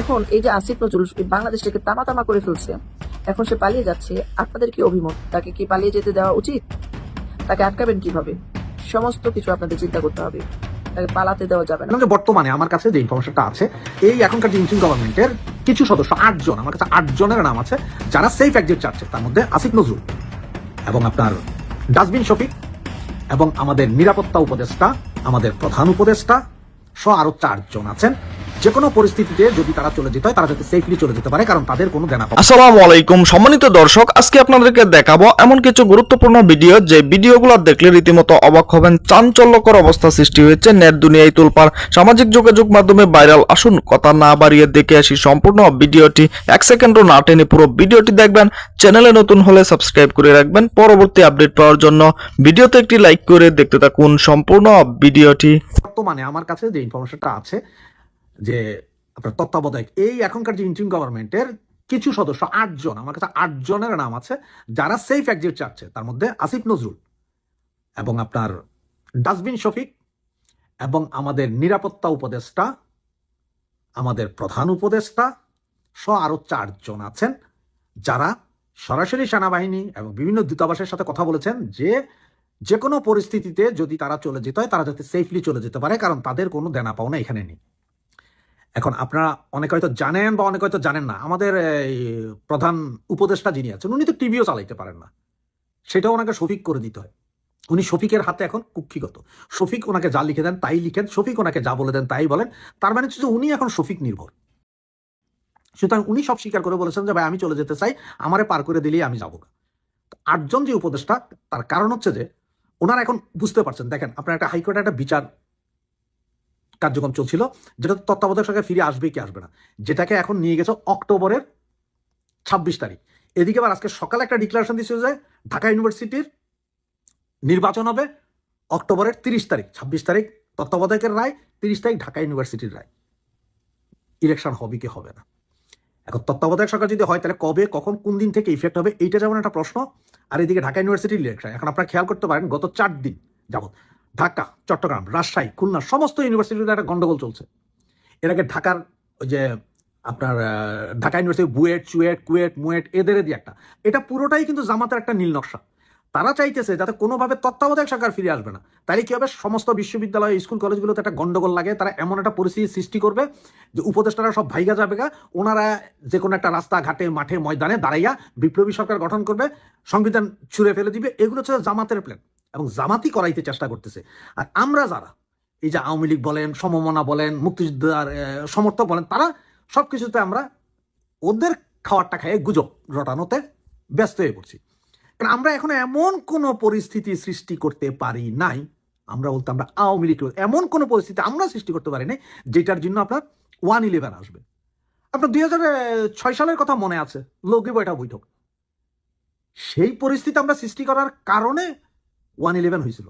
এখন এই যে আসিফ নজরুল বাংলাদেশটাকে তামা তামা করে ফেলছে, এখন সে পালিয়ে যাচ্ছে। আপনাদের কি অভিমত? তাকে কি পালিয়ে যেতে দেওয়া উচিত? তাকে আটকাবেন কীভাবে? সমস্ত কিছু আপনাদের চিন্তা করতে হবে। তাকে পালাতে দেওয়া যাবে না। বর্তমানে আমার কাছে যে ইনফরমেশনটা আছে, এই এখনকার ইন্টারিম গভর্নমেন্টের কিছু সদস্য, আটজন, আমার কাছে আটজনের নাম আছে, যারা সেফ এক্সিট চাচ্ছে, তার মধ্যে আসিফ নজরুল এবং আপনার ডাস্টবিন শফিক এবং আমাদের নিরাপত্তা উপদেষ্টা, আমাদের প্রধান উপদেষ্টা, সহ আরও চারজন আছেন। যে কোনো পরিস্থিতিতে যদি তারা চলে যেতে হয় তারা যাতে সেফলি চলে যেতে পারে কারণ তাদের কোনো দেনা আসসালামু আলাইকুম সম্মানিত দর্শক আজকে আপনাদেরকে দেখাবো এমন কিছু গুরুত্বপূর্ণ ভিডিও যে ভিডিওগুলো দেখলে রীতিমতো অবাক হবেন। চাঞ্চল্যকর অবস্থা সৃষ্টি হয়েছে নেট দুনিয়ায় তুলপার সামাজিক যোগাযোগ মাধ্যমে ভাইরাল। আসুন কথা না বাড়িয়ে দেখে আসি সম্পূর্ণ ভিডিওটি। এক সেকেন্ডও না টেনে পুরো ভিডিওটি দেখবেন। চ্যানেলে নতুন হলে সাবস্ক্রাইব করে রাখবেন পরবর্তী আপডেট পাওয়ার জন্য। ভিডিওতে একটি লাইক করে দেখতে থাকুন সম্পূর্ণ ভিডিওটি। বর্তমানে আমার কাছে যে ইনফরমেশনটা আছে যে আপনার তত্ত্বাবধায়ক, এই এখনকার যে ইন্টারিম গভর্নমেন্টের কিছু সদস্য, আটজন, আমার কাছে আটজনের নাম আছে, যারা সেফ এক্সিট চাচ্ছে, তার মধ্যে আসিফ নজরুল এবং আপনার ডাস্টবিন শফিক এবং আমাদের নিরাপত্তা উপদেষ্টা, আমাদের প্রধান উপদেষ্টা সহ আরও চারজন আছেন, যারা সরাসরি সেনাবাহিনী এবং বিভিন্ন দূতাবাসের সাথে কথা বলেছেন যে যে কোনো পরিস্থিতিতে যদি তারা চলে যেতে হয়, তারা যাতে সেফলি চলে যেতে পারে, কারণ তাদের কোনো দেনা পাওনা এখানে নেই। এখন আপনারা অনেকে হয়তো জানেন বা অনেকে হয়তো জানেন না আমাদের এই, প্রধান উপদেষ্টা যিনি আছেন উনি তো টিভিও চালাইতে পারেন না। সেটাও ওনাকে শফিক করে দিতে হয়। উনি শফিকের হাতে এখন কুক্ষিগত। শফিক ওনাকে যা লিখে দেন তাই লিখেন শফিক ওনাকে যা বলে দেন তাই বলেন। তার মানে হচ্ছে উনি এখন শফিক নির্ভর। সুতরাং উনি সব স্বীকার করে বলেছেন যে ভাই আমি চলে যেতে চাই আমারে পার করে দিলেই আমি যাব। আটজন যে উপদেষ্টা তার কারণ হচ্ছে যে ওনারা এখন বুঝতে পারছেন। দেখেন আপনার একটা হাইকোর্টে একটা বিচার কার্যক্রম চলছিল, যেটা তত্ত্বাবধায়ক সরকার ফিরে আসবে কি আসবে না। যেটাকে এখন নিয়ে গেছে অক্টোবরের ছাব্বিশ তারিখ। এদিকে আবার আজকে সকালে একটা ডিক্লারেশন দিচ্ছে যে ঢাকা ইউনিভার্সিটির নির্বাচন হবে অক্টোবরের তিরিশ তারিখ, ছাব্বিশ তারিখ। তত্ত্বাবধায়কের রায়, তিরিশ তারিখ ঢাকা ইউনিভার্সিটির রায়। ইলেকশন হবে কি হবে না? এখন তত্ত্বাবধায়ক সরকার যদি হয়, তাহলে কবে, কখন, কোন দিন থেকে ইফেক্ট হবে, এইটা যেমন একটা প্রশ্ন। আর এদিকে ঢাকা ইউনিভার্সিটির ইলেকশন এখন আপনারা খেয়াল করতে পারেন, গত চার দিন যাবত ঢাকা, চট্টগ্রাম, রাজশাহী, খুলনা, সমস্ত ইউনিভার্সিটিতে একটা গন্ডগোল চলছে। এর আগে ঢাকার ওই যে আপনার ঢাকা ইউনিভার্সিটি বুয়েট চুয়েট কুয়েট, মুয়েট, এদের দিয়ে একটা। এটা পুরোটাই কিন্তু জামাতের একটা নীল নকশা। তারা চাইতেছে যাতে কোনোভাবে তত্ত্বাবধায়ক সরকার ফিরে আসবে না। তাইলে কি হবে? সমস্ত বিশ্ববিদ্যালয়, স্কুল, কলেজগুলোতে একটা গন্ডগোল লাগে। তারা এমন একটা পরিস্থিতি সৃষ্টি করবে যে উপদেষ্টারা সব ভাইগা যাবে গা। ওনারা যে কোনো একটা রাস্তা, ঘাটে, মাঠে, ময়দানে দাঁড়াইয়া বিপ্লবী সরকার গঠন করবে, সংবিধান ছুঁড়ে ফেলে দিবে। এগুলো হচ্ছে জামাতের প্ল্যান এবং জামাতি করাইতে চেষ্টা করতেছে। আর আমরা যারা, এই যে আওয়ামী লীগ বলেন, সমমনা বলেন, মুক্তিযোদ্ধার সমর্থক বলেন, তারা সবকিছুতে আমরা ওদের খাওয়ারটা খাইয়ে গুজব রটানোতে ব্যস্ত হয়ে পড়ছি। কারণ আমরা এখন এমন কোনো পরিস্থিতি সৃষ্টি করতে পারি নাই, আমরা বলতে আমরা আওয়ামী লীগ এমন কোনো পরিস্থিতি আমরা সৃষ্টি করতে পারি নাই, যেটার জন্য আপনার ওয়ান ইলেভেন আসবে। আপনার দুই ছয় সালের কথা মনে আছে লোকে বইটা বৈঠক। সেই পরিস্থিতি আমরা সৃষ্টি করার কারণে ওয়ান ইলেভেন হয়েছিল।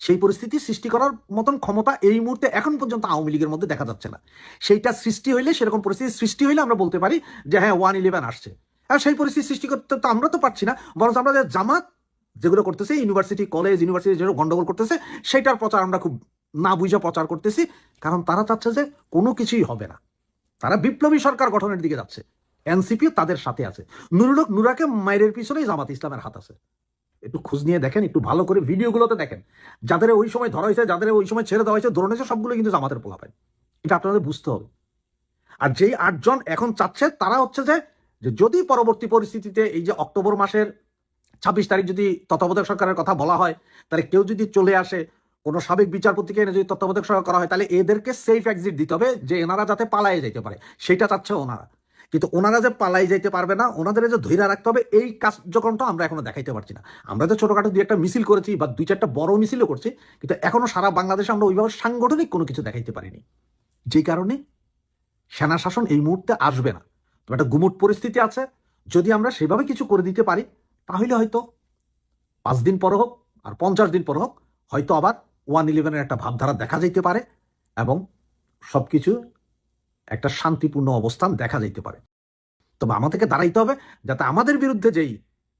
সেই পরিস্থিতি সৃষ্টি করার মতন ক্ষমতা এই মুহূর্তে এখন পর্যন্ত আওয়ামী লীগের মধ্যে দেখা যাচ্ছে না। সেইটা সৃষ্টি হইলে সেরকম পরিস্থিতি সৃষ্টি হইলে আমরা বলতে পারি যে হ্যাঁ ওয়ান ইলেভেন আসছে। আর সেই পরিস্থিতি সৃষ্টি করতে তো আমরা তো পারছি না বরং আমরা জামাত যেগুলো করতেছে, ইউনিভার্সিটি, কলেজ, ইউনিভার্সিটি যেগুলো গন্ডগোল করতেছে সেটার প্রচার আমরা খুব না বুঝে প্রচার করতেছি, কারণ তারা চাচ্ছে যে কোনো কিছুই হবে না। তারা বিপ্লবী সরকার গঠনের দিকে যাচ্ছে। এনসিপিও তাদের সাথে আছে। নুরুলক নুরাকে মায়ের পিছনেই জামাত ইসলামের হাত আছে। একটু খোঁজ নিয়ে দেখেন, একটু ভালো করে ভিডিওগুলোতে দেখেন। যাদের ওই সময় ধরা হয়েছে, যাদের ওই সময় ছেড়ে দেওয়া হয়েছে হয়েছে সবগুলো কিন্তু জামাতের পোলা পায় এটা আপনাদের বুঝতে হবে। আর যেই আটজন এখন চাচ্ছে, তারা হচ্ছে যে যে যদি পরবর্তী পরিস্থিতিতে এই যে অক্টোবর মাসের ছাব্বিশ তারিখ যদি তত্ত্বাবধায়ক সরকারের কথা বলা হয়, তাহলে কেউ যদি চলে আসে, কোনো সাবেক বিচারপতিকে এনে যদি তত্ত্বাবধায়ক সরকার করা হয়, তাহলে এদেরকে সেফ এক্সিট দিতে হবে, যে এনারা যাতে পালায়ে যেতে পারে। সেটা চাচ্ছে ওনারা। কিন্তু ওনারা যে পালাই যাইতে পারবে না, ওনাদের যে ধৈর্য রাখতে হবে, এই কার্যক্রমটা আমরা এখনও দেখাইতে পারছি না। আমরা তো ছোটোখাটো দুই একটা মিছিল করেছি বা দুই চারটা বড় মিছিলও করছি, কিন্তু এখনও সারা বাংলাদেশে আমরা ওইভাবে সাংগঠনিক কোনো কিছু দেখাইতে পারিনি। যে কারণে সেনা শাসন এই মুহূর্তে আসবে না। তো একটা গুমুট পরিস্থিতি আছে, যদি আমরা সেভাবে কিছু করে দিতে পারি, তাহলে হয়তো পাঁচ দিন পর হোক আর পঞ্চাশ দিন পর হোক, হয়তো আবার ওয়ান ইলেভেনের একটা ভাবধারা দেখা যাইতে পারে এবং সবকিছু একটা শান্তিপূর্ণ অবস্থান দেখা যাইতে পারে। তবে আমাদেরকে দাঁড়াইতে হবে যাতে আমাদের বিরুদ্ধে যেই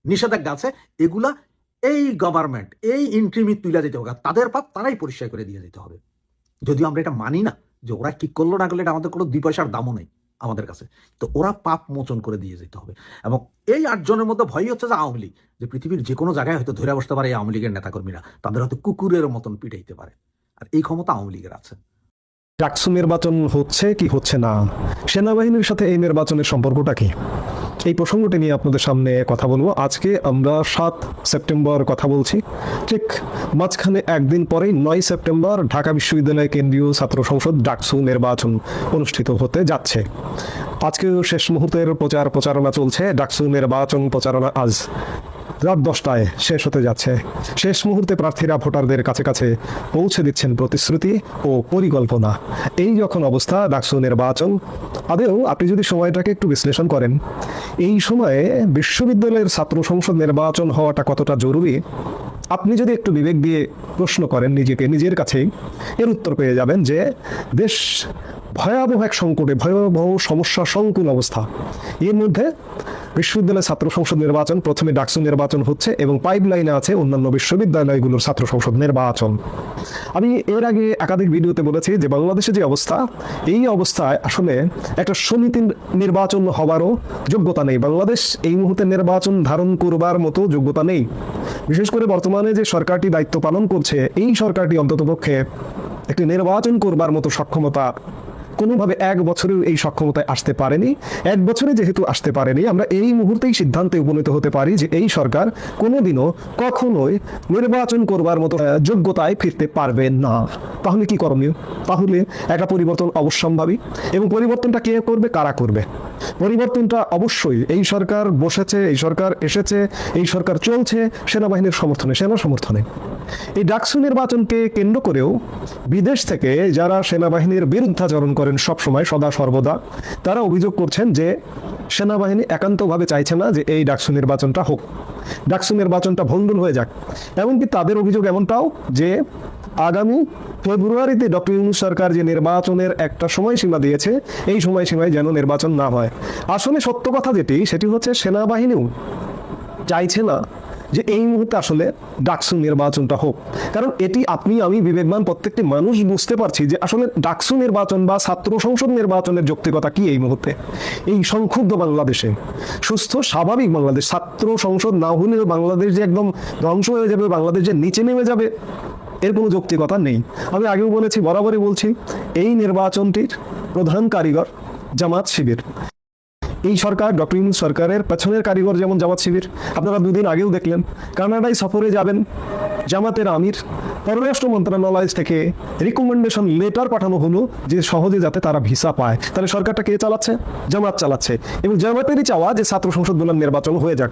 নিষেধাজ্ঞা আছে, এগুলা এই গভর্নমেন্ট এই ইন্ট্রিমি তুলে দিতে হবে। তাদের পাপ তারাই পরিষ্কার করে দিয়ে দিতে হবে। যদিও আমরা এটা মানি না যে ওরা কি করল না করলে, এটা আমাদের কোনো দুই পয়সার দামও নেই আমাদের কাছে। তো ওরা পাপ মোচন করে দিয়ে যেতে হবে। এবং এই আটজনের মধ্যে ভয় হচ্ছে যে আওয়ামী লীগ, যে পৃথিবীর যে কোনো জায়গায় হয়তো ধরে বসতে পারে এই আওয়ামী লীগের নেতাকর্মীরা। তাদের হয়তো কুকুরের মতন পিটাইতে পারে। আর এই ক্ষমতা আওয়ামী লীগের আছে। ডাকসু নির্বাচন হচ্ছে কি হচ্ছে না? সেনাবাহিনীর সাথে এই নির্বাচনের সম্পর্কটা কি? এই প্রসঙ্গটি নিয়ে আপনাদের সামনে কথা বলব। আজকে আমরা সাত সেপ্টেম্বর কথা বলছি। ঠিক মাঝখানে একদিন পরেই নয় সেপ্টেম্বর ঢাকা বিশ্ববিদ্যালয় কেন্দ্রীয় ছাত্র সংসদ ডাকসু নির্বাচন অনুষ্ঠিত হতে যাচ্ছে। আজকেও শেষ মুহূর্তের প্রচার প্রচারণা চলছে। ডাকসু নির্বাচন প্রচারণা আজ রাত দশটায় শেষ হতে যাচ্ছে। শেষ মুহূর্তে প্রার্থীরা ভোটারদের কাছে কাছে পৌঁছে দিচ্ছেন প্রতিশ্রুতি ও পরিকল্পনা। এই যখন অবস্থা, ডাকসু নির্বাচন। আদেও আপনি যদি সময়টাকে একটু বিশ্লেষণ করেন, এই সময়ে বিশ্ববিদ্যালয়ের ছাত্র সংসদ নির্বাচন হওয়াটা কতটা জরুরি? আপনি যদি একটু বিবেক দিয়ে প্রশ্ন করেন নিজেকে, নিজের কাছেই এর উত্তর পেয়ে যাবেন যে দেশ ভয়াবহ এক সংকটে, ভয়াবহ সমস্যা, সংকুল অবস্থা। এর মধ্যে বিশ্ববিদ্যালয় ছাত্র সংসদ নির্বাচন প্রথমে ডাকসু নির্বাচন হচ্ছে এবং পাইপ লাইনে আছে অন্যান্য বিশ্ববিদ্যালয়গুলোর ছাত্র সংসদ নির্বাচন। আমি এর আগে একাধিক ভিডিওতে বলেছি যে বাংলাদেশে যে অবস্থা, এই অবস্থায় আসলে একটা সমিতি নির্বাচন হবারও যোগ্যতা নেই। বাংলাদেশ এই মুহূর্তে নির্বাচন ধারণ করবার মতো যোগ্যতা নেই। বিশেষ করে বর্তমানে যে সরকারটি দায়িত্ব পালন করছে, এই সরকারটি অন্ততপক্ষে একটি নির্বাচন করবার মতো সক্ষমতা কোনোভাবে এক বছরেও এই সক্ষমতায় আসতে পারেনি, এক বছরে যেহেতু আসতে পারেনি, আমরা এই মুহূর্তেই সিদ্ধান্তে উপনীত হতে পারি যে এই সরকার কোনোদিনও কখনোই নির্বাচন করবার মতো যোগ্যতায় ফিরতে পারবে না। তাহলে কি করণীয়? তাহলে একটা পরিবর্তন অবশ্যম্ভাবী। এবং পরিবর্তনটা কে করবে? কারা করবে? পরিবর্তনটা অবশ্যই এই সরকার বসেছে, এই সরকার এসেছে, এই সরকার চলছে সেনাবাহিনীর সমর্থনে সেনা সমর্থনে এই ডাকসু নির্বাচনকে কেন্দ্র করেও বিদেশ থেকে যারা সেনাবাহিনীর বিরুদ্ধাচরণ করেন সবসময় সদা সর্বদা, তারা অভিযোগ করছেন যে সেনাবাহিনী একান্তভাবে চাইছে না যে এই ডাকসু নির্বাচনটা হোক। ডাকসু নির্বাচনটা ভণ্ডুল হয়ে যাক। এমনকি তাদের অভিযোগ এমনটাও যে আগামী ফেব্রুয়ারিতে ডক্টর ইউনুস সরকার যে নির্বাচনের একটা সময়সীমা দিয়েছে, এই সময়সীমায় যেন নির্বাচন না হয়। আসলে সত্য কথা যেটি, সেটি হচ্ছে সেনাবাহিনীও চাইছে না যে এই মুহূর্তে আসলে ডাকসু নির্বাচনটা হোক। কারণ এটি আপনি, আমি বিবেকবান প্রত্যেকটি মানুষ বুঝতে পারছি যে আসলে ডাকসু নির্বাচন বা ছাত্র সংসদ নির্বাচনের যৌক্তিকতা কি এই মুহূর্তে? এই সংক্ষুব্ধ বাংলাদেশে, সুস্থ, স্বাভাবিক বাংলাদেশ, ছাত্র সংসদ না হলে বাংলাদেশ যে একদম ধ্বংস হয়ে যাবে, বাংলাদেশ যে নিচে নেমে যাবে, এর কোনো যৌক্তিকতা নেই। আমি আগেও বলেছি, বরাবরই বলছি, এই নির্বাচনটির প্রধান কারিগর জামাত শিবির। এই সরকার, ডক্টর ইউনুস সরকারের পেছনের কারিগর যেমন জামাত শিবির, আপনারা দুদিন আগেও দেখলেন, কানাডায় সফরে যাবেন জামাতের আমির, পররাষ্ট্র মন্ত্রণালয় থেকে রিকমেন্ডেশন লেটার পাঠানো হলো যে সহজে যাতে তারা ভিসা পায়। তাহলে সরকারটা কে চালাচ্ছে? জামাত চালাচ্ছে। এবং জামাতেরই চাওয়া যে ছাত্র সংসদ দলের নির্বাচন হয়ে যাক।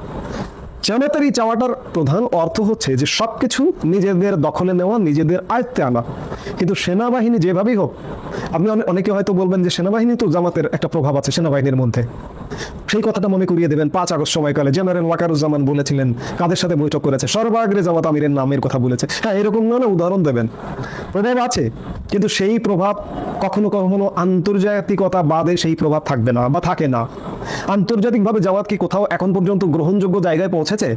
জামাতের এই চাওয়াটার প্রধান অর্থ হচ্ছে যে সবকিছু নিজেদের দখলে নেওয়া, নিজেদের আয়ত্তে আনা। কিন্তু সেনাবাহিনী যেভাবেই হোক, আপনি অনেকে হয়তো বলবেন যে সেনাবাহিনী তো জামাতের একটা প্রভাব আছে সেনাবাহিনীর মধ্যে। সেই কথাটা মনে করিয়ে দেবেন পাঁচ আগস্ট সময়কালে। জেনারেল ওয়াকারুজ্জামান বলেছিলেন, কাদের সাথে বৈঠক করেছে? সর্বাগ্রে জামাত আমিরের নামের কথা বলেছে। হ্যাঁ এরকম নানা উদাহরণ দেবেন। প্রভাব আছে, কিন্তু সেই প্রভাব কখনো কখনো আন্তর্জাতিকতা বাদে সেই প্রভাব থাকবে না বা থাকে না। আন্তর্জাতিকভাবে জামাত কি কোথাও এখন পর্যন্ত গ্রহণযোগ্য জায়গায় পৌঁছেছে।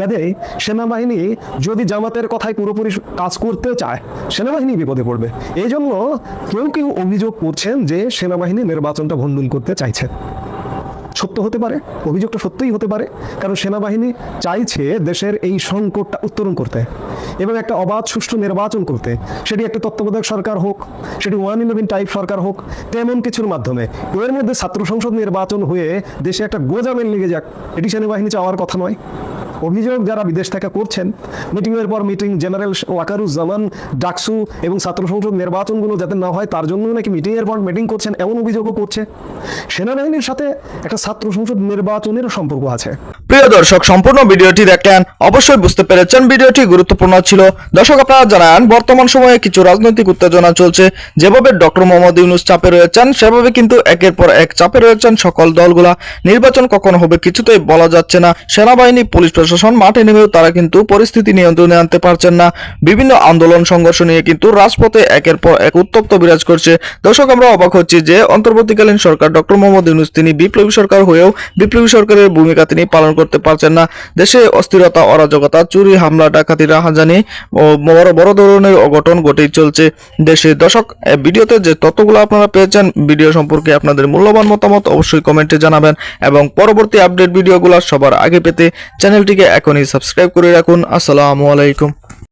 কাজে সেনাবাহিনী যদি জামাতের কথায় পুরোপুরি কাজ করতে চায়, সেনাবাহিনী বিপদে পড়বে। এই জন্য কেউ কেউ অভিযোগ করছেন যে সেনাবাহিনী নির্বাচনটা ভণ্ডুল করতে চাইছে। সত্য হতে পারে, অভিযোগটা সত্যই হতে পারে, কারণ সেনাবাহিনী চাইছে দেশের এই সংকটটা উত্তরণ করতে এবং একটা অবাধ, সুষ্ঠু নির্বাচন করতে। সেটি একটা তত্ত্বাবধায়ক সরকার হোক, সেটি ওয়ান ইলেভেন টাইপ সরকার হোক, তেমন কিছুর মাধ্যমে। এর মধ্যে ছাত্র সংসদ নির্বাচন হয়ে দেশে একটা গোজামেল লেগে যাক, এটি সেনাবাহিনী চাওয়ার কথা নয়। অভিযোগ যারা বিদেশ থেকে করছেন মিটিংয়ের পর মিটিং জেনারেল ওয়াকারুজ্জামান, ডাকসু এবং ছাত্র সংসদ নির্বাচনগুলো যাতে না হয়, তার জন্য নাকি মিটিংয়ের পর মিটিং করছেন, এমন অভিযোগও করছে। সেনাবাহিনীর সাথে একটা ছাত্র সংসদ নির্বাচনের সম্পর্ক আছে। প্রিয় দর্শক, সম্পূর্ণ ভিডিওটি দেখলেন, অবশ্যই বুঝতে পেরেছেন ভিডিওটি গুরুত্বপূর্ণ ছিল। দর্শক, আপনারা জানান, বর্তমান সময়ে কিছু রাজনৈতিক উত্তেজনা চলছে। যেভাবে ডক্টর মোহাম্মদ ইউনুস চাপে রয়েছেন, সেভাবে কিন্তু একের পর এক চাপে রয়েছেন সকল দলগুলা। নির্বাচন কখন হবে কিছুতেই বলা যাচ্ছে না। সেনাবাহিনী, পুলিশ প্রশাসন, মাঠে নেমেও তারা কিন্তু পরিস্থিতি নিয়ন্ত্রণে আনতে পারছেন না। বিভিন্ন আন্দোলন, সংঘর্ষ নিয়ে কিন্তু রাজপথে একের পর এক উত্তপ্ত বিরাজ করছে। দর্শক, আমরা অবাক হচ্ছি যে অন্তর্বর্তীকালীন সরকার ডক্টর মোহাম্মদ ইউনুস, তিনি বিপ্লবী সরকার হয়েও বিপ্লবী সরকারের ভূমিকা তিনি পালন করতে করতে পারছেন না। দেশে অস্থিরতা, অরাজকতা, চুরি, হামলা ডাকাতি রাহাজানি ও বড় বড় ধরনের অঘটন ঘটেই চলছে দেশে। দর্শক ভিডিওতে যে তথ্যগুলো আপনারা পেয়েছেন, ভিডিও সম্পর্কে আপনাদের মূল্যবান মতামত অবশ্যই কমেন্টে জানাবেন এবং পরবর্তী আপডেট ভিডিওগুলো সবার আগে পেতে চ্যানেলটিকে এখনই সাবস্ক্রাইব করে রাখুন। আসসালামু আলাইকুম।